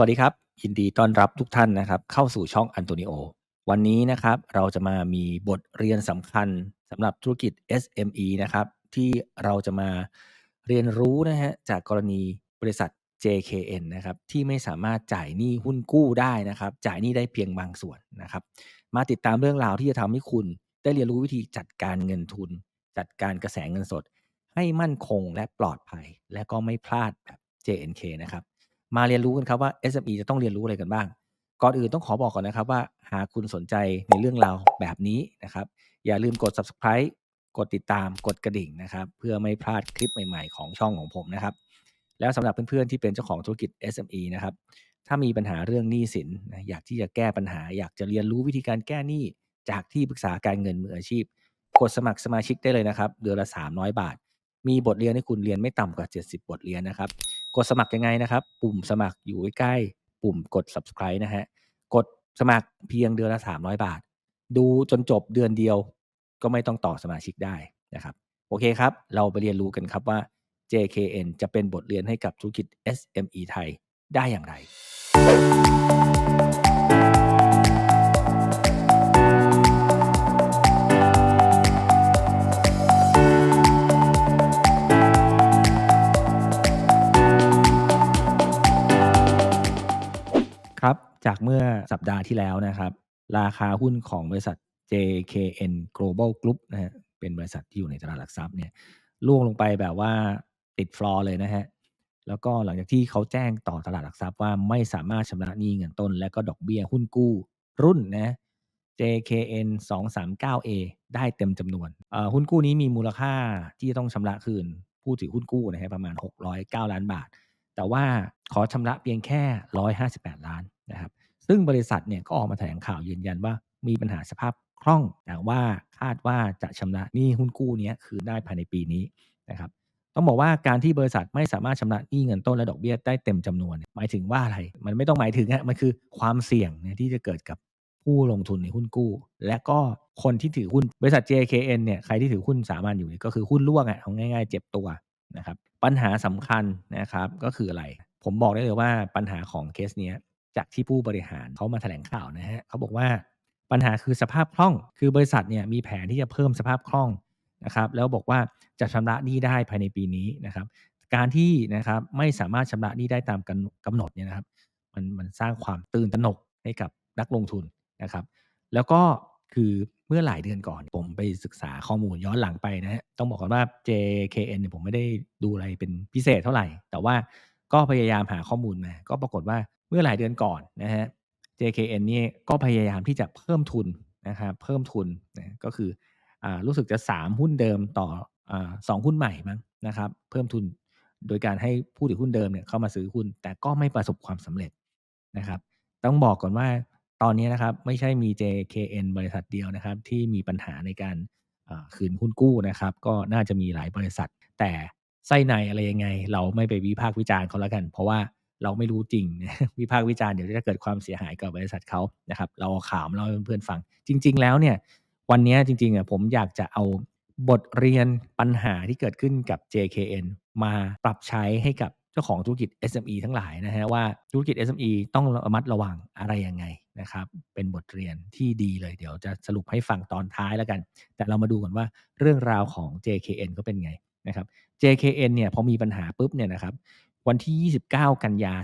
วัสดีครับยินดีต้อนรับทุกท่านนะครับ เข้าสู่ช่องอันโตนิโอวันนี้นะครับเราจะมามีบทเรียนสำคัญสำหรับธุรกิจ SME นะครับ ที่เราจะมาเรียนรู้นะฮะจากกรณีบริษัท JKN นะครับที่ไม่สามารถจ่ายหนี้หุ้นกู้ได้นะครับ จ่ายหนี้ได้เพียงบางส่วนนะครับ มาติดตามเรื่องราวที่จะทำให้คุณ ได้เรียนรู้วิธีจัดการเงินทุน จัดการกระแสเงินสด ให้มั่นคงและปลอดภัย และก็ไม่พลาดแบบ JNK นะครับ มาเรียนรู้กันครับว่า SME จะต้องเรียนรู้อะไรกันบ้าง ก่อนอื่นต้องขอบอกก่อนนะครับว่า หากคุณสนใจในเรื่องราวแบบนี้นะครับ อย่าลืมกด subscribe กดติดตามกดกระดิ่งนะครับ เพื่อไม่พลาดคลิปใหม่ๆ ของช่องของผมนะครับ แล้วสำหรับเพื่อนๆที่เป็นเจ้าของธุรกิจ SME นะครับ ถ้ามีปัญหาเรื่องหนี้สินนะอยากที่จะแก้ปัญหา อยากจะเรียนรู้วิธีการแก้หนี้จากที่ปรึกษาการเงินมืออาชีพ กดสมัครสมาชิกได้เลยนะครับ เดือนละ 300 บาท มีบทเรียนให้คุณเรียนไม่ต่ำกว่า 70 บทเรียนนะครับ กดสมัครยังไงนะครับ ปุ่มสมัครอยู่ใกล้ๆปุ่มกด subscribe นะฮะกดสมัครเพียงเดือนละ 300 บาท ดูจนจบเดือนเดียว ก็ไม่ต้องต่อสมาชิกได้นะครับ โอเคครับ เราไปเรียนรู้กันครับว่า JKN จะเป็นบทเรียนให้กับธุรกิจ SME ไทยได้อย่างไร จากเมื่อสัปดาห์ที่แล้วนะครับ ราคาหุ้นของบริษัท JKN Global Group นะฮะเป็นบริษัทที่อยู่ในตลาดหลักทรัพย์เนี่ยร่วงลงไปแบบว่าติดฟลอร์เลยนะฮะแล้วก็หลังจากที่เขาแจ้งต่อตลาดหลักทรัพย์ว่าไม่สามารถชำระหนี้เงินต้น และก็ดอกเบี้ยหุ้นกู้รุ่นนะ JKN 239A ได้เต็มจำนวน หุ้นกู้นี้มีมูลค่าที่จะต้องชำระคืน ผู้ถือหุ้นกู้นะฮะประมาณ 609 ล้านบาท แต่ว่าขอชำระเพียงแค่ 158 ล้าน นะครับซึ่งบริษัทเนี่ยก็ออกมาแถลงข่าวยืนยันว่ามีปัญหาสภาพคล่อง แต่ว่าคาดว่าจะชำระหนี้หุ้นกู้เนี้ยคืนได้ภายในปีนี้นะครับต้องบอกว่าการที่บริษัทไม่สามารถชำระหนี้เงินต้นและดอกเบี้ยได้เต็มจำนวน หมายถึงว่าอะไร มันไม่ต้องหมายถึงฮะมันคือความเสี่ยงเนี่ยที่จะเกิดกับผู้ลงทุนในหุ้นกู้ และก็คนที่ถือหุ้นบริษัท JKN เนี่ยใครที่ถือหุ้นสามัญอยู่นี่ก็คือหุ้นร่วงอะเอาง่าย ๆ เจ็บตัวนะครับปัญหาสำคัญนะครับก็คืออะไร ผมบอกได้เลยว่าปัญหาของเคสเนี้ย จากที่ผู้บริหารเขามาแถลงข่าวนะฮะเขาบอกว่าปัญหาคือสภาพคล่อง คือบริษัทเนี่ยมีแผนที่จะเพิ่มสภาพคล่องนะครับ แล้วบอกว่าจะชำระหนี้ได้ภายในปีนี้นะครับ การที่นะครับไม่สามารถชำระหนี้ได้ตามกำกำหนดเนี่ยนะครับ มันมันสร้างความตื่นตระหนกให้กับนักลงทุนนะครับ แล้วก็คือเมื่อหลายเดือนก่อนผมไปศึกษาข้อมูลย้อนหลังไปนะฮะต้องบอกก่อนว่า JKN เนี่ยผมไม่ได้ดูอะไรเป็นพิเศษเท่าไหร่ แต่ว่าก็พยายามหาข้อมูลมา ก็ปรากฏว่า เมื่อหลายเดือนก่อนนะฮะ JKN นี่ก็พยายามที่จะเพิ่มทุนนะครับเพิ่มทุนนะก็คืออรู้สึกจะ 3 หุ้นเดิมต่ออสองหุ้นใหม่มั้งนะครับเพิ่มทุนโดยการให้ผู้ถือหุ้นเดิมเนี่ยเข้ามาซื้อหุ้น แต่ก็ไม่ประสบความสำเร็จนะครับ ต้องบอกก่อนว่าตอนนี้นะครับไม่ใช่มี JKN บริษัทเดียวนะครับ ที่มีปัญหาในการคืนหุ้นกู้นะครับ ก็น่าจะมีหลายบริษัท แต่ไส้ในอะไรยังไง เราไม่ไปวิพากษ์วิจารณ์เขาแล้วกัน เพราะว่า เราไม่รู้จริง วิพากษ์วิจารณ์เดี๋ยวจะเกิดความเสียหายกับบริษัทเขานะครับ เราข่าวเล่าเพื่อนๆฟัง จริง ๆ แล้วเนี่ย วันนี้จริงๆอะผมอยากจะเอาบทเรียนปัญหาที่เกิดขึ้นกับ JKN มาปรับใช้ให้กับเจ้าของธุรกิจ SME ทั้งหลายนะฮะว่าธุรกิจ SME ต้องระมัดระวังอะไรยังไงนะครับ เป็นบทเรียนที่ดีเลย เดี๋ยวจะสรุปให้ฟังตอนท้ายแล้วกัน แต่เรามาดูกันว่าเรื่องราวของ JKN ก็เป็นไงนะครับ JKN เนี่ยพอมีปัญหาปุ๊บเนี่ยนะครับ วันที่ 29 กันยา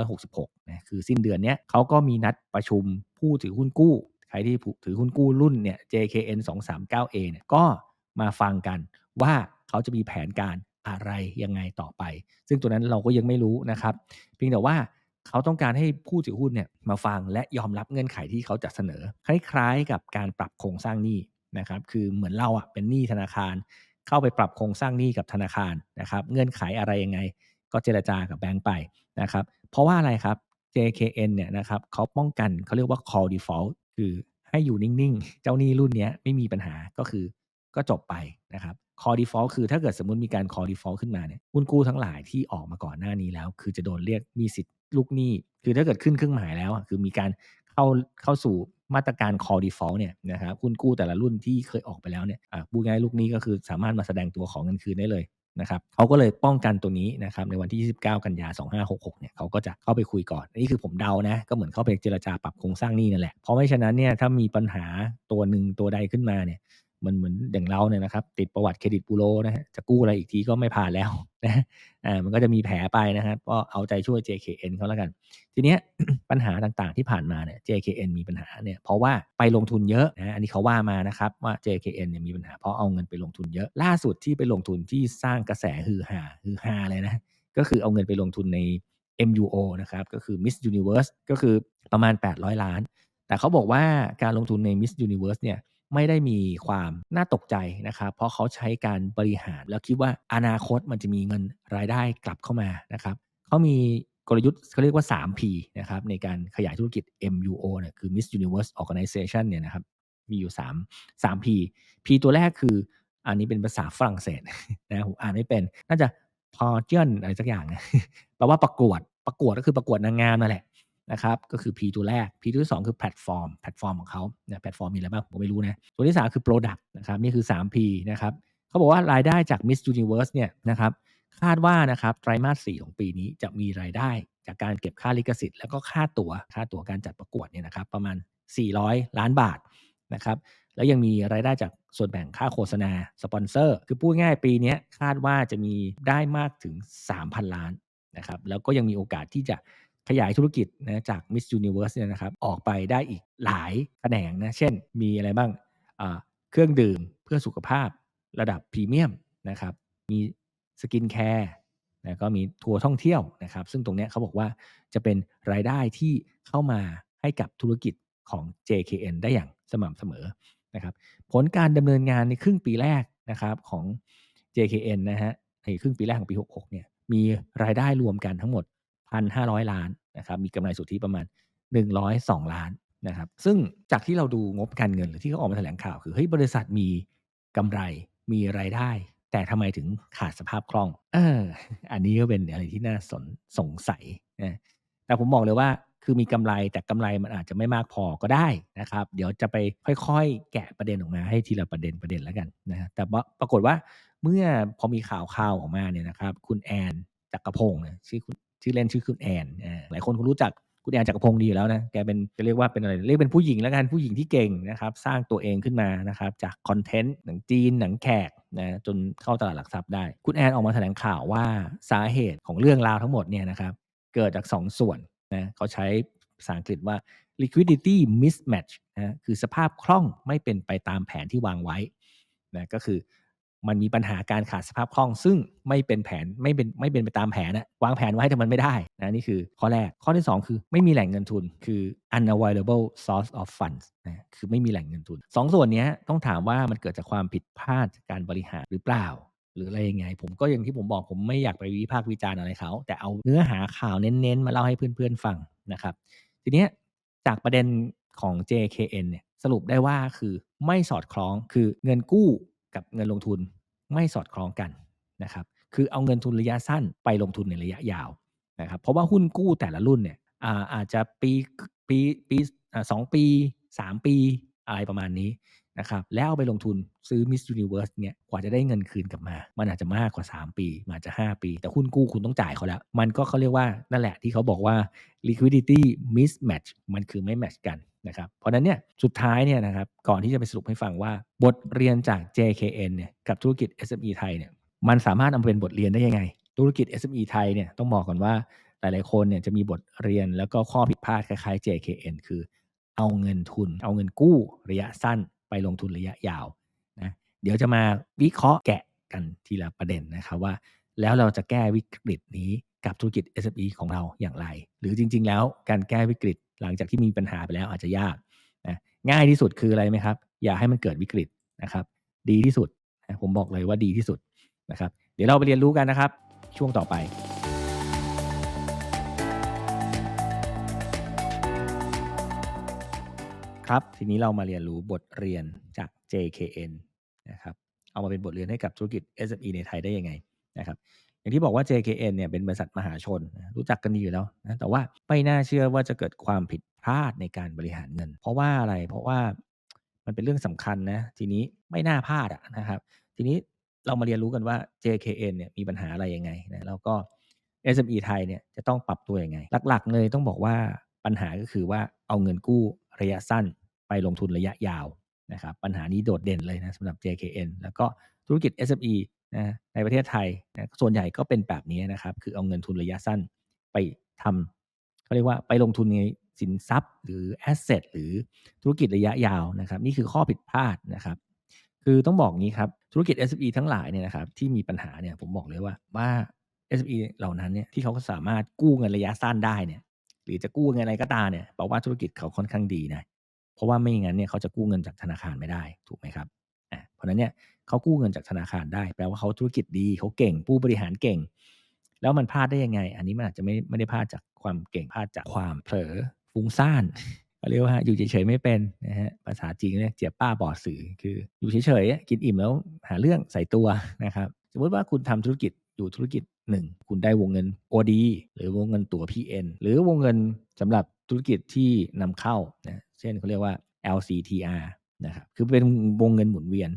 2566 นะ คือสิ้นเดือนเนี้ยเขาก็มีนัดประชุมผู้ถือหุ้นกู้ ใครที่ถือหุ้นกู้รุ่นเนี่ย JKN 239A เนี่ย ก็มาฟังกันว่าเขาจะมีแผนการอะไรยังไงต่อไป ซึ่งตัวนั้นเราก็ยังไม่รู้นะครับ เพียงแต่ว่าเขาต้องการให้ผู้ถือหุ้นเนี่ยมาฟังและยอมรับเงื่อนไขที่เขาจะเสนอ คล้ายๆ กับการปรับโครงสร้างหนี้นะครับ คือเหมือนเราอะเป็นหนี้ธนาคาร เข้าไปปรับโครงสร้างหนี้กับธนาคารนะครับ เงื่อนไขอะไรยังไง ก็เจรจากับแบงก์ไปนะครับ เพราะว่าอะไรครับ JKN เนี่ยนะครับเขาป้องกันเขาเรียกว่า call default คือให้อยู่นิ่งๆ เจ้าหนี้รุ่นนี้ไม่มีปัญหาก็คือก็จบไปนะครับ call default คือถ้าเกิดสมมติมีการ call default ขึ้นมาเนี่ยหุ้นกู้ทั้งหลายที่ออกมาก่อนหน้านี้แล้ว คือจะโดนเรียกมีสิทธิ์ลูกหนี้ คือถ้าเกิดขึ้นเครื่องหมายแล้วคือมีการเข้าเข้าสู่มาตรการ call default เนี่ยนะครับหุ้นกู้แต่ละรุ่นที่เคยออกไปแล้วเนี่ยพูดง่ายลูกหนี้ก็คือสามารถมาแสดงตัวของเงินคืนได้เลย นะครับเขาก็เลยป้องกันตัวนี้นะครับในวันที่ 29 กันยา 2566 เนี่ยเขาก็จะเข้าไปคุยก่อน นี่คือผมเดานะ ก็เหมือนเข้าไปเจรจาปรับโครงสร้างหนี้นั่นแหละ เพราะไม่ฉะนั้นเนี่ยถ้ามีปัญหาตัวหนึ่งตัวใดขึ้นมาเนี่ย มันเหมือนอย่างเราเนี่ยนะครับ ติดประวัติเครดิตบูโรนะฮะจะกู้อะไรอีกทีก็ไม่ผ่านแล้วนะอ่ามันก็จะมีแผลไปนะครับก็เอาใจช่วย JKN เขาแล้วกัน ทีเนี้ยปัญหาต่างๆที่ผ่านมาเนี่ย JKN มีปัญหาเนี่ยเพราะว่าไปลงทุนเยอะนะอันนี้เขาว่ามานะครับว่า JKN เนี่ยมีปัญหาเพราะเอาเงินไปลงทุนเยอะ ล่าสุดที่ไปลงทุนที่สร้างกระแสฮือฮาฮือฮาเลยนะก็คือเอาเงินไปลงทุนใน MUO นะครับก็คือ Miss Universe ก็คือประมาณ 800 ล้าน แต่เขาบอกว่าการลงทุนใน Miss Universe เนี่ย ไม่ได้มีความน่าตกใจนะครับ เพราะเขาใช้การบริหารแล้วคิดว่าอนาคตมันจะมีเงินรายได้กลับเข้ามานะครับเขามีกลยุทธ์เขาเรียกว่า 3P นะครับในการขยายธุรกิจ MUO เนี่ยคือ Miss Universe Organization เนี่ยนะครับมีอยู่ 3 3P P ตัวแรกคือ อันนี้เป็นภาษาฝรั่งเศสนะผมอ่านไม่เป็น น่าจะ p a g e o n อะไรสักอย่างนะแปลว่าประกวดประกวดก็คือประกวดนางงามนั่นแหละ นะครับ ก็คือ P ตัวแรก P ตัวที่ 2 คือแพลตฟอร์ม แพลตฟอร์มของเขาเนี่ยแพลตฟอร์มมีอะไรบ้างผมไม่รู้นะ ตัวที่ 3 คือ Product นะครับ นี่คือ 3P นะครับเขาบอกว่ารายได้จาก Miss Universe เนี่ยนะครับ คาดว่านะครับไตรมาส 4 ของปีนี้จะมีรายได้จากการเก็บค่าลิขสิทธิ์ แล้วก็ค่าตัว๋ว ค่าตั๋วการจัดประกวดเนี่ยนะครับ ประมาณ 400 ล้านบาทนะครับ แล้วยังมีรายได้จากส่วนแบ่งค่าโฆษณา สปอนเซอร์ คือพูดง่ายปีนี้คาดว่าจะมีได้มากถึง 3,000 ล้านนะครับ แล้วก็ยังมีโอกาสที่จะ ขยายธุรกิจนะจาก Miss Universe เนี่ยนะครับออกไปได้อีกหลายแขนงนะเช่นมีอะไรบ้างเครื่องดื่มเพื่อสุขภาพระดับพรีเมียมนะครับมีสกินแคร์นะก็มีทัวร์ท่องเที่ยวนะครับ ซึ่งตรงนี้เขาบอกว่าจะเป็นรายได้ที่เข้ามาให้กับธุรกิจของ JKN ได้อย่างสม่ำเสมอนะครับผลการดำเนินงานในครึ่งปีแรกนะครับของ JKN นะฮะในครึ่งปีแรกของปี 66เนี่ยมีรายได้รวมกันทั้งหมด 1,500 ล้านนะครับมีกำไรสุทธิประมาณ 102 ล้านนะครับซึ่งจากที่เราดูงบการเงินหรือที่เขาออกมาแถลงข่าวคือเฮ้ยบริษัทมีกำไรมีรายได้ แต่ทำไมถึงขาดสภาพคล่องเอออันนี้ก็เป็นอะไรที่น่าสนสงสัยนะแต่ผมบอกเลยว่าคือมีกำไรแต่กำไรมันอาจจะไม่มากพอก็ได้นะครับ เดี๋ยวจะไปค่อยๆ แกะประเด็นออกมาให้ทีละประเด็นประเด็นแล้วกันนะแต่ปรากฏว่าเมื่อพอมีข่าวข่าวออกมาเนี่ยนะครับ คุณแอนจักรพงศ์ชื่อคุณ ชื่อเล่นชื่อคุณแอนหลายคนคงรู้จักคุณแอนจักรพงศ์ดีอยู่แล้วนะแกเป็นจะเรียกว่าเป็นอะไรเรียกเป็นผู้หญิงแล้วกันผู้หญิงที่เก่งนะครับสร้างตัวเองขึ้นมานะครับจากคอนเทนต์หนังจีนหนังแขกนะจนเข้าตลาดหลักทรัพย์ได้ คุณแอนออกมาแถลงข่าวว่าสาเหตุของเรื่องราวทั้งหมดเนี่ยนะครับเกิดจาก 2 ส่วนนะเขาใช้ภาษาอังกฤษว่า liquidity mismatch นะคือสภาพคล่องไม่เป็นไปตามแผนที่วางไว้นะก็คือ มันมีปัญหาการขาดสภาพคล่อง ซึ่งไม่เป็นแผนไม่เป็นไม่เป็นไปตามแผนนะวางแผนไว้แต่มันไม่ได้นะนี่คือข้อแรกข้อที่ 2 คือไม่มีแหล่งเงินทุน คือ unavailable source of funds นะคือไม่มีแหล่งเงินทุนสองส่วนนี้ต้องถามว่ามันเกิดจากความผิดพลาดการบริหารหรือเปล่า หรืออะไรยังไง ผมก็อย่างที่ผมบอกผมไม่อยากไปวิพากษ์วิจารณ์อะไรเขา แต่เอาเนื้อหาข่าวเน้นๆ มาเล่าให้เพื่อนๆฟังนะครับ ทีนี้จากประเด็นของ JKN เนี่ยสรุปได้ว่าคือไม่สอดคล้องคือเงินกู้ กับเงินลงทุนไม่สอดคล้องกันนะครับ คือเอาเงินทุนระยะสั้นไปลงทุนในระยะยาวนะครับ เพราะว่าหุ้นกู้แต่ละรุ่นเนี่ยอาอาจจะปีปีปีสองปีสามปีอะไรประมาณนี้ นะครับแล้วเอาไปลงทุนซื้อ Miss Universe เนี่ยกว่าจะได้เงินคืนกลับมา มันอาจจะมากกว่า 3 ปีมันอาจจะ 5 ปี แต่หุ้นกู้คุณต้องจ่ายเขาแล้ว มันก็เขาเรียกว่านั่นแหละที่เขาบอกว่า liquidity mismatch มันคือไม่แมทช์กันนะครับเพราะนั้นเนี่ยสุดท้ายเนี่ยนะครับก่อนที่จะไปสรุปให้ฟังว่า บทเรียนจาก JKN เนี่ยกับธุรกิจ SME ไทยเนี่ยมันสามารถเอาเป็นบทเรียนได้ยังไง ธุรกิจ SME ไทยเนี่ยต้องบอกก่อนว่าหลายๆคนเนี่ยจะมีบทเรียนแล้วก็ข้อผิดพลาดคล้ายๆ JKN คือเอาเงินทุน เอาเงินกู้ระยะสั้น ไปลงทุนระยะยาวนะเดี๋ยวจะมาวิเคราะห์แกะกันทีละประเด็นนะครับว่า แล้วเราจะแก้วิกฤตนี้กับธุรกิจ SME ของเราอย่างไร หรือจริง ๆ แล้วการแก้วิกฤตหลังจากที่มีปัญหาไปแล้วอาจจะยากนะง่ายที่สุดคืออะไรไหมครับ อย่าให้มันเกิดวิกฤตนะครับ ดีที่สุด ผมบอกเลยว่าดีที่สุดนะครับ เดี๋ยวเราไปเรียนรู้กันนะครับ ช่วงต่อไป ครับ ทีนี้เรามาเรียนรู้บทเรียนจาก JKN นะครับ เอามาเป็นบทเรียนให้กับธุรกิจ SME ในไทยได้ยังไงนะครับ อย่างที่บอกว่า JKN เนี่ยเป็นบริษัทมหาชน รู้จักกันดีอยู่แล้วนะ แต่ว่าไม่น่าเชื่อว่าจะเกิดความผิดพลาดในการบริหารเงิน เพราะว่าอะไร เพราะว่ามันเป็นเรื่องสำคัญนะ ทีนี้ไม่น่าพลาดนะครับ ทีนี้เรามาเรียนรู้กันว่า JKN เนี่ยมีปัญหาอะไรยังไงนะแล้วก็ SME ไทยเนี่ยจะต้องปรับตัวยังไง หลักๆเลยต้องบอกว่าปัญหาก็คือว่าเอาเงินกู้ ระยะสั้นไปลงทุนระยะยาวนะครับปัญหานี้โดดเด่นเลยนะสำหรับ JKN แล้วก็ธุรกิจ SME นะในประเทศไทยนะส่วนใหญ่ก็เป็นแบบนี้นะครับ คือเอาเงินทุนระยะสั้นไปทำเขาเรียกว่าไปลงทุนในสินทรัพย์ หรือแอสเซทหรือธุรกิจระยะยาวนะครับ นี่คือข้อผิดพลาดนะครับ คือต้องบอกงี้ครับ ธุรกิจ SME ทั้งหลายเนี่ยนะครับที่มีปัญหาเนี่ยผมบอกเลยว่าว่า SME เหล่านั้นเนี่ยที่เขาสามารถกู้เงินระยะสั้นได้เนี่ย หรือจะกู้เงินอะไรก็ตามเนี่ยแปลว่าธุรกิจเขาค่อนข้างดีนะเพราะว่าไม่อย่างนั้นเนี่ยเขาจะกู้เงินจากธนาคารไม่ได้ถูกไหมครับอ่าเพราะนั้นเนี่ยเขากู้เงินจากธนาคารได้ แปลว่าเขาธุรกิจดีเขาเก่ง ผู้บริหารเก่ง แล้วมันพลาดได้ยังไง อันนี้มันอาจจะไม่ไม่ได้พลาดจากความเก่งพลาดจากความเผลอฟุ้งซ่านเรียกว่าอยู่เฉยๆไม่เป็นนะฮะภาษาจริงเนี่ยเจียบป้าบอดสื่อคืออยู่เฉยๆกินอิ่มแล้วหาเรื่องใส่ตัวนะครับ สมมติว่าคุณทำธุรกิจ อยู่ธุรกิจหนึ่งคุณได้วงเงิน OD หรือวงเงินตั๋ว PN หรือวงเงินสำหรับธุรกิจที่นำเข้านะเช่นเขาเรียกว่า LCTR นะครับคือเป็นวงเงินหมุนเวียน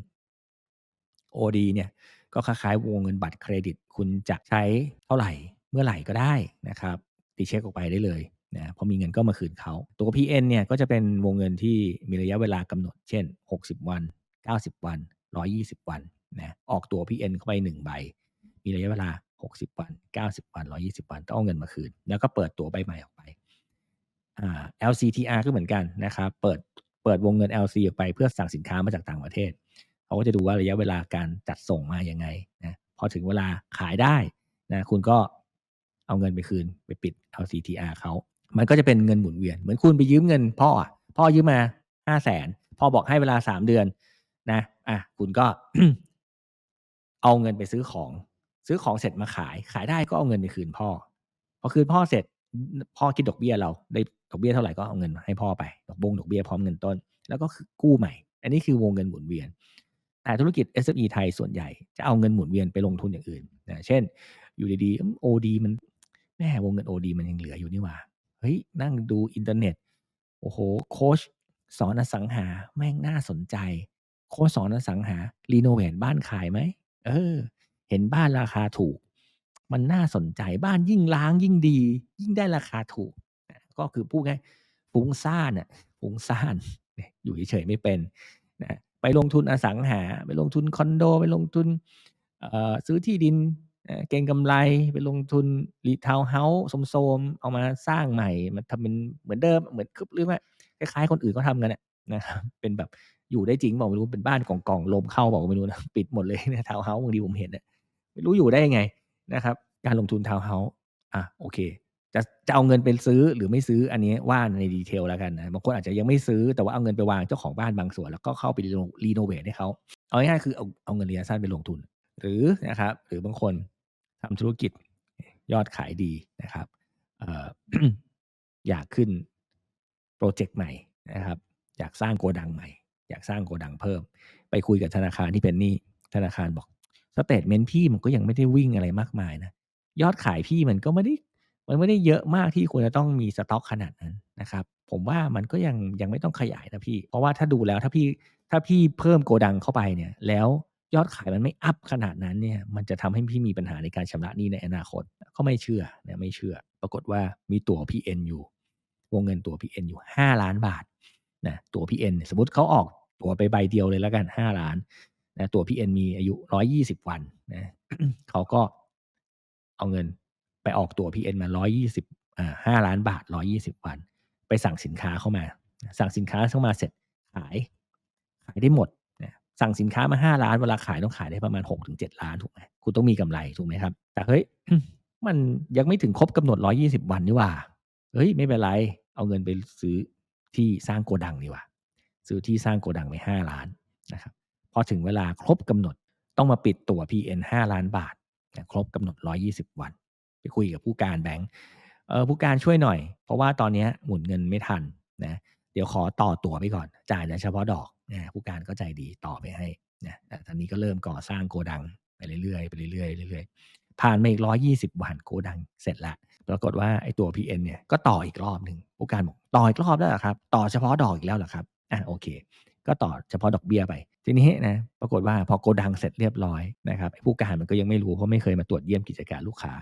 OD เนี่ยก็คล้ายๆวงเงินบัตรเครดิต คุณจะใช้เท่าไหร่เมื่อไหร่ก็ได้นะครับตีเช็คออกไปได้เลยนะพอมีเงินก็มาคืนเขาตัว PN เนี่ยก็จะเป็นวงเงินที่มีระยะเวลากำหนด เช่น 60 วัน 90 วัน 120 วันนะออกตัว PN เข้าไป 1 ใบ มีระยะเวลา 60 วัน 90 วัน 120 วัน ต้องเอาเงินมาคืน แล้วก็เปิดตัวใบใหม่ออกไปอ่า LCTR ก็เหมือนกันนะครับ เปิดเปิดวงเงิน LC ออกไปเพื่อสั่งสินค้ามาจากต่างประเทศ เขาก็จะดูว่าระยะเวลาการจัดส่งมายังไงนะพอถึงเวลาขายได้นะคุณก็เอาเงินไปคืนไปปิด LCTR เขา มันก็จะเป็นเงินหมุนเวียน เหมือนคุณไปยืมเงินพ่อพ่อยืมมาห้าแสนพ่อบอกให้เวลาสามเดือนนะ อะ คุณก็เอาเงินไปซื้อของ ซื้อของเสร็จมาขาย ขายได้ก็เอาเงินไปคืนพ่อ พอคืนพ่อเสร็จพ่อคิดดอกเบี้ยเราได้ดอกเบี้ยเท่าไหร่ก็เอาเงินให้พ่อไปดอกบงดอกเบี้ยพร้อมเงินต้น แล้วก็กู้ใหม่ อันนี้คือวงเงินหมุนเวียนแต่ธุรกิจ SME ไทยส่วนใหญ่จะเอาเงินหมุนเวียนไปลงทุนอย่างอื่นนะเช่น อยู่ดีๆ OD มันแม่วงเงิน OD มันยังเหลืออยู่นี่ว่าเฮ้ยนั่งดูอินเทอร์เน็ตโอ้โหโค้ชสอนอสังหาแม่งน่าสนใจ โค้ชสอนอสังหารีโนเวทบ้านขายไหมเออ เห็นบ้านราคาถูก มันน่าสนใจบ้านยิ่งล้างยิ่งดี ยิ่งได้ราคาถูก ก็คือพูดง่ายฟุ้งซ่านอะฟุ้งซ่านอยู่เฉยๆไม่เป็นนะไปลงทุนอสังหา ไปลงทุนคอนโด ไปลงทุนซื้อที่ดินเก่งกำไรไปลงทุนรีทาวเฮาส์โสมๆเอามาสร้างใหม่มันทำเป็นเหมือนเดิมเหมือนคือเรียกว่าคล้ายๆคนอื่นเขาทำกันนะครับเป็นแบบอยู่ได้จริงบอกไม่รู้เป็นบ้านกล่องๆลมเข้าบอกไม่รู้นะปิดหมดเลยนะทาวเฮาส์บางทีผมเห็นเนี่ย ไม่รู้อยู่ได้ยังไงนะครับ การลงทุนทาวน์เฮาส์อะโอเค จะจะเอาเงินไปซื้อหรือไม่ซื้ออันนี้ว่าในดีเทลแล้วกันนะบางคนอาจจะยังไม่ซื้อแต่ว่าเอาเงินไปวางเจ้าของบ้านบางส่วน แล้วก็เข้าไปรีโนเวทให้เขาเอาง่ายๆคือเอาเอาเงินระยะสั้นไปลงทุน หรือนะครับหรือบางคนทำธุรกิจยอดขายดีนะครับอออยากขึ้นโปรเจกต์ใหม่นะครับ อยากสร้างโกดังใหม่ อยากสร้างโกดังเพิ่ม ไปคุยกับธนาคารที่เป็นหนี้ธนาคารบอก สเตทเมนต์พี่มันก็ยังไม่ได้วิ่งอะไรมากมายนะ ยอดขายพี่มันก็ไม่ได้มันไม่ได้เยอะมากที่ควรจะต้องมีสต็อกขนาดนั้นนะครับ ผมว่ามันก็ยังยังไม่ต้องขยายนะพี่ เพราะว่าถ้าดูแล้วถ้าพี่ถ้าพี่เพิ่มโกดังเข้าไปเนี่ย แล้วยอดขายมันไม่อัพขนาดนั้นเนี่ย มันจะทำให้พี่มีปัญหาในการชำระหนี้ในอนาคต ก็ไม่เชื่อเนี่ยไม่เชื่อ ปรากฏว่ามีตั๋ว PN อยู่ วงเงินตั๋ว PN อยู่ 5 ล้านบาทนะตั๋ว PN สมมติเขาออกตั๋วไปใบเดียวเลยแล้วกัน 5 ล้าน นะตั๋ว PN มีอายุ120วันนะเขาก็เอาเงินไปออกตั๋ว PN มา120อ่าล้านบาท120วัน ไปสั่งสินค้าเข้ามา สั่งสินค้าเข้ามาเสร็จขาย ขายได้หมดสั่งสินค้ามา5ล้านเวลาขายต้องขายได้ประมาณ6-7ล้านถูกไหมคุณต้องมีกำไรถูกไหมครับ แต่เฮ้ยมันยังไม่ถึงครบกำหนด120วันนี่ว่า เฮ้ยไม่เป็นไร เอาเงินไปซื้อที่สร้างโกดังดีกว่า ซื้อที่สร้างโกดังไป5ล้านนะครับ พอถึงเวลาครบกำหนดต้องมาปิดตัว PN 5 ล้านบาทครบกำหนด 120 วัน ไปคุยกับผู้การแบงค์ผู้การช่วยหน่อย เพราะว่าตอนนี้หมุนเงินไม่ทันนะเดี๋ยวขอต่อตั๋วไปก่อน จ่ายแต่เฉพาะดอกนะผู้การก็ใจดีต่อไปให้นะตอนนี้ก็เริ่มก่อสร้างโกดังไปเรื่อยๆไปเรื่อยๆเรื่อยๆผ่านมาอีกร้อยี่สิบวันโกดังเสร็จละปรากฏว่าไอ้ตัว PN เนี่ยก็ต่ออีกรอบหนึ่งผู้การบอกต่ออีกรอบแล้วเหรอครับ ต่อเฉพาะดอกอีกแล้วเหรอครับอะโอเค ก็ต่อเฉพาะดอกเบี้ยไป ทีนี้นะปรากฏว่าพอโกดังเสร็จเรียบร้อยนะครับผู้การมันก็ยังไม่รู้เพราะไม่เคยมาตรวจเยี่ยมกิจการลูกค้า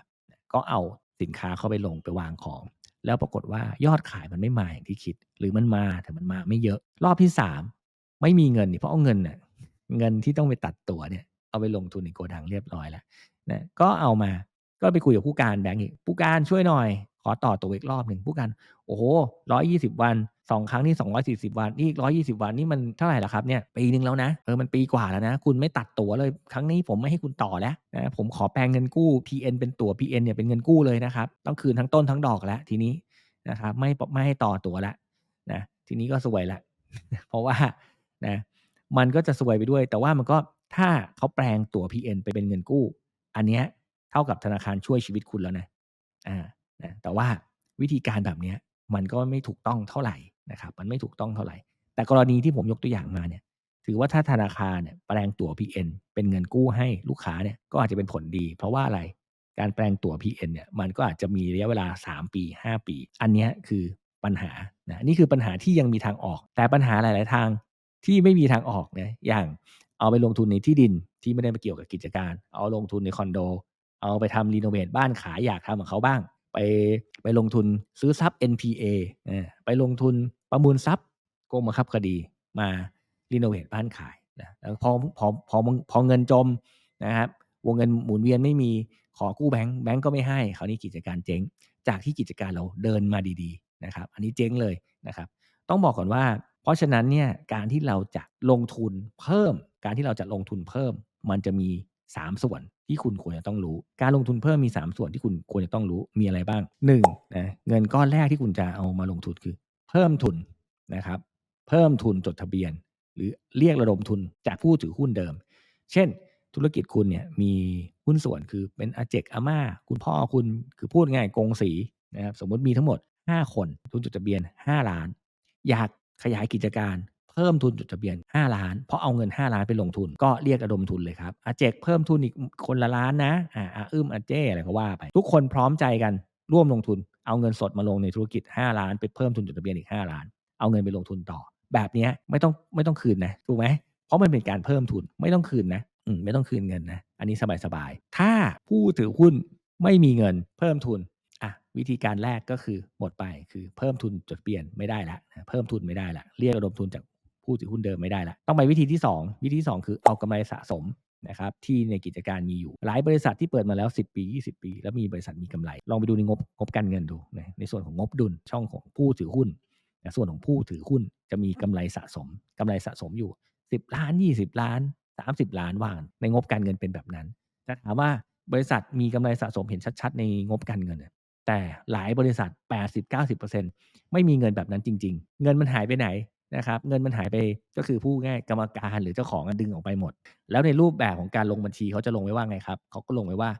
ก็เอาสินค้าเข้าไปลงไปวางของ แล้วปรากฏว่ายอดขายมันไม่มาอย่างที่คิด หรือมันมาแต่มันมาไม่เยอะ รอบที่3ไม่มีเงินเพราะเอาเงินเน่ะเงินที่ต้องไปตัดตั๋วเนี่ยเอาไปลงทุนในโกดังเรียบร้อยแล้วนะก็เอามาก็ไปคุยกับผู้การแบงก์อีกผู้การช่วยหน่อย ขอต่อตัวอีกรอบหนึ่งผู้การโอ้โหร้อยยี่สิบวัน สองครั้งนี่สองร้อยสี่สิบวันนี่ร้อยยี่สิบวันนี่มันเท่าไหร่ละครับเนี่ยปีหนึ่งแล้วนะเออมันปีกว่าแล้วนะ คุณไม่ตัดตั๋วเลยครั้งนี้ผมไม่ให้คุณต่อแล้วนะผมขอแปลงเงินกู้ PN เป็นตั๋ว PN เนี่ยเป็นเงินกู้เลยนะครับต้องคืนทั้งต้นทั้งดอกแล้วทีนี้นะครับไม่ไม่ให้ต่อตั๋วแล้วนะทีนี้ก็สวยละเพราะว่านะมันก็จะสวยไปด้วย แต่ว่ามันก็ถ้าเขาแปลงตั๋ว PN ไปเป็นเงินกู้ อันเนี้ยเท่ากับธนาคารช่วยชีวิตคุณแล้วนะอ่านะแต่ว่าวิธีการแบบเนี้ยมันก็ไม่ถูกต้องเท่าไหร่ นะครับมันไม่ถูกต้องเท่าไหร่ แต่กรณีที่ผมยกตัวอย่างมาเนี่ยถือว่าถ้าธนาคารเนี่ยแปลงตั๋ว PN เป็นเงินกู้ให้ลูกค้าเนี่ยก็อาจจะเป็นผลดี เพราะว่าอะไรการแปลงตั๋ว PN เนี่ยมันก็อาจจะมีระยะเวลา 3 ปี 5 ปี อันนี้คือปัญหานะนี่คือปัญหาที่ยังมีทางออก แต่ปัญหาหลาย ๆ ทางที่ไม่มีทางออกนะอย่างเอาไปลงทุนในที่ดินที่ไม่ได้มาเกี่ยวกับกิจการ เอาลงทุนในคอนโด เอาไปทำรีโนเวทบ้านขายอยากทำกับเขาบ้าง ไปไปลงทุนซื้อทรัพย์ NPA ไปลงทุน ประมูลทรัพย์กรมบังคับคดีมารีโนเวทบ้านขายนะแล้วพอพอพอพอเงินจมนะครับวงเงินหมุนเวียนไม่มีขอกู้แบงค์แบงค์ก็ไม่ให้คราวนี้กิจการเจ๊ง จากที่กิจการเราเดินมาดีๆนะครับ อันนี้เจ๊งเลยนะครับ ต้องบอกก่อนว่า เพราะฉะนั้นเนี่ยการที่เราจะลงทุนเพิ่ม การที่เราจะลงทุนเพิ่ม มันจะมี 3 ส่วนที่คุณควรจะต้องรู้ การลงทุนเพิ่มมี 3 ส่วนที่คุณควรจะต้องรู้มีอะไรบ้าง1นะเงินก้อนแรกที่คุณจะเอามาลงทุนคือ เพิ่มทุนนะครับ เพิ่มทุนจดทะเบียน หรือเรียกระดมทุนจากผู้ถือหุ้นเดิม เช่น ธุรกิจคุณเนี่ยมีหุ้นส่วนคือเป็นอาเจกอาม่าคุณพ่อคุณคือพูดง่ายกงสีนะครับสมมติมีทั้งหมด 5 คนทุนจดทะเบียน 5 ล้าน อยากขยายกิจการเพิ่มทุนจดทะเบียน 5 ล้าน เพราะเอาเงิน 5 ล้านไปลงทุน ก็เรียกระดมทุนเลยครับอาเจกเพิ่มทุนอีกคนละล้านนะอ่าอึ้มอาเจ้อะไรก็ว่าไป ทุกคนพร้อมใจกันร่วมลงทุน เอาเงินสดมาลงในธุรกิจ 5 ล้านไปเพิ่มทุนจดทะเบียนอีก 5 ล้าน เอาเงินไปลงทุนต่อ แบบนี้ไม่ต้องไม่ต้องคืนนะถูกไหมเพราะมันเป็นการเพิ่มทุนไม่ต้องคืนนะอืมไม่ต้องคืนเงินนะอันนี้สบายๆถ้าผู้ถือหุ้นไม่มีเงินเพิ่มทุนอะวิธีการแรกก็คือหมดไปคือเพิ่มทุนจดทะเบียนไม่ได้ละเพิ่มทุนไม่ได้ละเรียกระดมทุนจากผู้ถือหุ้นเดิมไม่ได้ละต้องไปวิธีที่ 2 วิธีที่ 2 คือเอากำไรสะสม นะครับที่ในกิจการมีอยู่ หลายบริษัทที่เปิดมาแล้ว 10 ปี 20 ปี แล้วมีบริษัทมีกำไร ลองไปดูในงบงบการเงินดูนะในส่วนของงบดุลช่องของผู้ถือหุ้นนะส่วนของผู้ถือหุ้นจะมีกำไรสะสมกำไรสะสมอยู่ 10 ล้าน 20 ล้าน 30 ล้านว่าง ในงบการเงินเป็นแบบนั้นแต่ถามว่าบริษัทมีกำไรสะสมเห็นชัด ๆ ในงบการเงิน แต่หลายบริษัท 80-90%ไม่มีเงินแบบนั้นจริง ๆ เงินมันหายไปไหน นะครับเงินมันหายไปก็คือผู้ง่ายกรรมการหรือเจ้าของดึงออกไปหมด แล้วในรูปแบบของการลงบัญชีเขาจะลงไว้ว่าไงครับเขาก็ลงไว้ว่า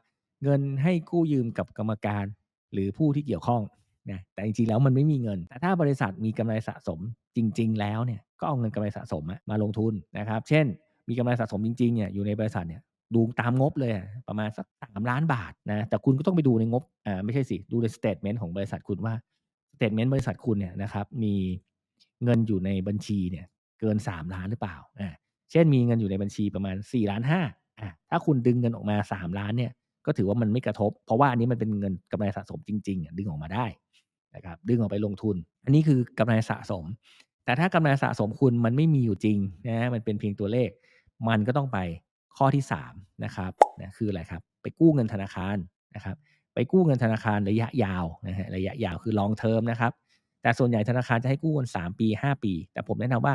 เงินให้กู้ยืมกับกรรมการหรือผู้ที่เกี่ยวข้องนะแต่จริงๆแล้วมันไม่มีเงิน แต่ถ้าบริษัทมีกำไรสะสมจริง ๆ แล้วเนี่ยก็เอาเงินกำไรสะสมมาลงทุนนะครับ เช่น มีกำไรสะสมจริงๆเนี่ยอยู่ในบริษัทเนี่ยดูตามงบเลยประมาณสักสามล้านบาทนะแต่คุณก็ต้องไปดูในงบอ่าไม่ใช่สิดูในสเตทเมนต์ของบริษัทคุณว่าสเตทเมนต์บริษัทคุณเนี่ยนะครับมี เงินอยู่ในบัญชีเนี่ยเกิน 3 ล้านหรือเปล่าอ่าเช่นมีเงินอยู่ในบัญชีประมาณ4ล้านห้าอ่าถ้าคุณดึงเงินออกมา 3 ล้านเนี่ยก็ถือว่ามันไม่กระทบ เพราะว่าอันนี้มันเป็นเงินกำไรสะสมจริงๆดึงออกมาได้นะครับดึงออกไปลงทุน อันนี้คือกำไรสะสม แต่ถ้ากำไรสะสมคุณมันไม่มีอยู่จริงนะมันเป็นเพียงตัวเลข มันก็ต้องไปข้อที่3นะครับนะคืออะไรครับไปกู้เงินธนาคารนะครับไปกู้เงินธนาคารระยะยาวนะฮะระยะยาวคือ long term นะครับ แต่ส่วนใหญ่ธนาคารจะให้กู้กัน3ปี5ปี แต่ผมแนะนำว่า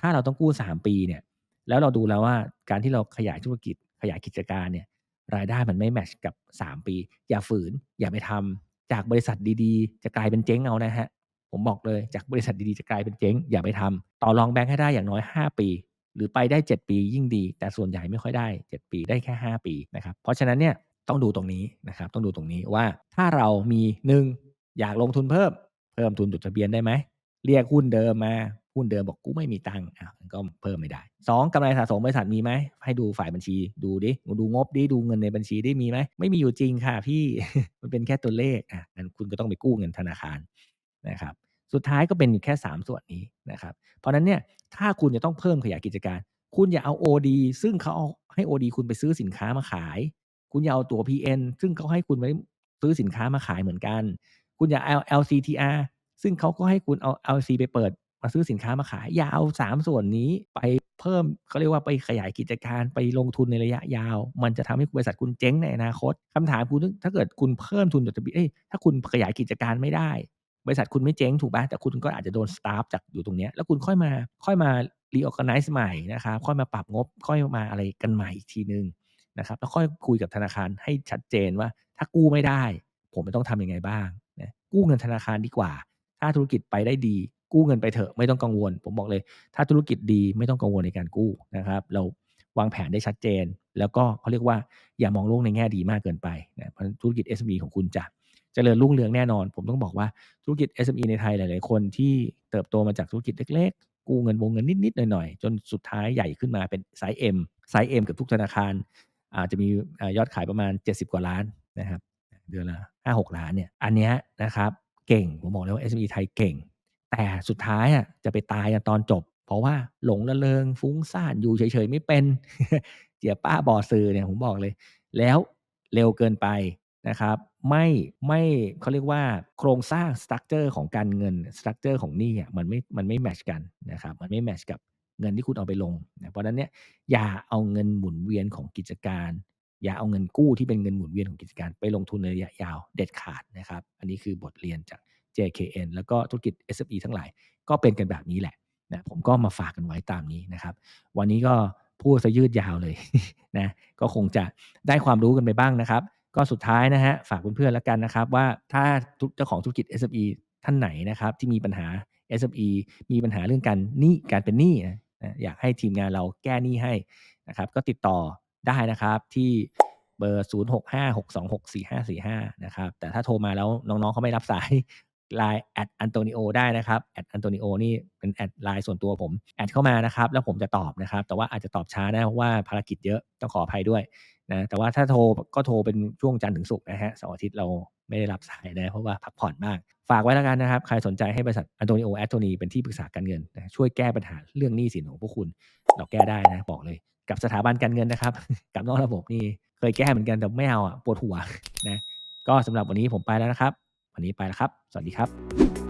ถ้าเราต้องกู้3ปีเนี่ย แล้วเราดูแล้วว่าการที่เราขยายธุรกิจขยายกิจการเนี่ย รายได้มันไม่แมชกับ3ปี อย่าฝืน อย่าไปทำจากบริษัทดีๆ จะกลายเป็นเจ๊งเอานะฮะ ผมบอกเลยจากบริษัทดีๆ จะกลายเป็นเจ๊ง อย่าไปทำต่อรองแบงค์ให้ได้อย่างน้อย 5 ปี หรือไปได้ 7 ปียิ่งดี แต่ส่วนใหญ่ไม่ค่อยได้ 7 ปีได้แค่ 5 ปีนะครับเพราะฉะนั้นเนี่ยต้องดูตรงนี้นะครับต้องดูตรงนี้ว่าถ้าเรามี 1 อยากลงทุนเพิ่ม เพิ่มทุนจดทะเบียนได้ไหมเรียกหุ้นเดิมมาหุ้นเดิมบอกกูไม่มีตังค์อะมันก็เพิ่มไม่ได้2กำไรสะสมบริษัทมีไหมให้ดูฝ่ายบัญชีดูดิดูงบดิดูเงินในบัญชีได้มีไหมไม่มีอยู่จริงค่ะพี่มันเป็นแค่ตัวเลขอะงั้นคุณก็ต้องไปกู้เงินธนาคารนะครับสุดท้ายก็เป็นอยู่แค่ 3 ส่วนนี้นะครับ เพราะนั้นเนี่ยถ้าคุณจะต้องเพิ่มขยายกิจการ คุณอย่าเอา OD ซึ่งเขาเอาให้ OD คุณไปซื้อสินค้ามาขาย คุณอย่าเอาตัว PN ซึ่งเขาให้คุณไว้ซื้อสินค้ามาขายเหมือนกัน คุณอย่าเอา LCTR ซึ่งเขาก็ให้คุณเอา LC ไปเปิด มาซื้อสินค้ามาขาย อย่าเอา 3 ส่วนนี้ไปเพิ่มเขาเรียกว่าไปขยายกิจการไปลงทุนในระยะยาว มันจะทำให้บริษัทคุณเจ๊งในอนาคตคำถามคุณถ้าเกิดคุณเพิ่มทุนจดทะเบียนเอ๊ยถ้าคุณขยายกิจการไม่ได้ บริษัทคุณไม่เจ๊งถูกเปล่าแต่คุณก็อาจจะโดน starve จากอยู่ตรงนี้แล้วคุณค่อยมาค่อยมา reorganize ใหม่นะครับค่อยมาปรับงบ ค่อยมาอะไรกันใหม่อีกทีหนึ่งนะครับแล้วค่อยคุยกับธนาคารให้ชัดเจนว่า ถ้ากู้ไม่ได้ ผมจะต้องทำยังไงบ้าง นะกู้เงินธนาคารดีกว่า ถ้าธุรกิจไปได้ดี กู้เงินไปเถอะไม่ต้องกังวล ผมบอกเลย ถ้าธุรกิจดีไม่ต้องกังวลในการกู้นะครับ เราวางแผนได้ชัดเจน แล้วก็เขาเรียกว่าอย่ามองโลกในแง่ดีมากเกินไปนะเพราะธุรกิจ SME ของคุณจะเจริญรุ่งเรืองแน่นอน ผมต้องบอกว่าธุรกิจ SME ในไทยหลาย ๆ คนที่เติบโตมาจากธุรกิจเล็ก ๆ กู้เงินวงเงินนิด ๆ หน่อย ๆ จนสุดท้ายใหญ่ขึ้นมาเป็นไซซ์ M ไซซ์ M เกือบทุกธนาคาร อาจจะมียอดขายประมาณ 70 กว่าล้านนะครับ เดือนละ5-6ล้านเนี่ยอันเนี้ยนะครับเก่งผมบอกเลยว่า SME ไทยเก่ง แต่สุดท้ายอะจะไปตายกันตอนจบ เพราะว่าหลงระเริงฟุ้งซ่านอยู่เฉยๆไม่เป็นเจี๋ยป้าบอสื่อเนี่ยผมบอกเลย แล้วเร็วเกินไปนะครับไม่ไม่เขาเรียกว่าโครงสร้างสตรักเชอร์ของการเงินสตรักเชอร์ของหนี้อะมันไม่มันไม่แมชกันนะครับมันไม่แมชกับเงินที่คุณเอาไปลงนะเพราะฉะนั้นเนี่ยอย่าเอาเงินหมุนเวียนของกิจการ อย่าเอาเงินกู้ที่เป็นเงินหมุนเวียนของกิจการไปลงทุนในระยะยาวเด็ดขาดนะครับ อันนี้คือบทเรียนจาก JKN แล้วก็ธุรกิจ SME ทั้งหลาย ก็เป็นกันแบบนี้แหละนะผมก็มาฝากกันไว้ตามนี้นะครับ วันนี้ก็พูดเสียยืดยาวเลยนะก็คงจะได้ความรู้กันไปบ้างนะครับ ก็สุดท้ายนะครับฝากเพื่อนๆแล้วกันนะครับ ว่าถ้าเจ้าของธุรกิจ SME ท่านไหนนะครับ ที่มีปัญหา SME มีปัญหาเรื่องการหนี้การเป็นหนี้นะอยากให้ทีมงานเราแก้หนี้ให้นะครับ ก็ติดต่อ ได้นะครับ ที่เบอร์ 0656264545 นะครับ แต่ถ้าโทรมาแล้วน้องๆเขาไม่รับสาย LINE @Antonio ได้นะครับ @Antonio นี่เป็น @LINE ส่วนตัวผมแอดเข้ามานะครับ แล้วผมจะตอบนะครับ แต่ว่าอาจจะตอบช้านะเพราะว่าภารกิจเยอะต้องขออภัยด้วยนะแต่ว่าถ้าโทรก็โทรเป็นช่วงจันทร์ถึงศุกร์นะครับเสาร์อาทิตย์เราไม่ได้รับสายนะเพราะว่าพักผ่อนบ้างฝากไว้แล้วกันนะครับ ใครสนใจให้บริษัท Antonio Attorney เป็นที่ปรึกษาการเงินนะช่วยแก้ปัญหาเรื่องหนี้สินของพวกคุณ เราแก้ได้นะบอกเลย กับสถาบันการเงินนะครับ กับนอกระบบนี่เคยแก้เหมือนกันแต่ไม่เอาอะปวดหัวนะก็สำหรับวันนี้ผมไปแล้วนะครับ วันนี้ไปแล้วครับ สวัสดีครับ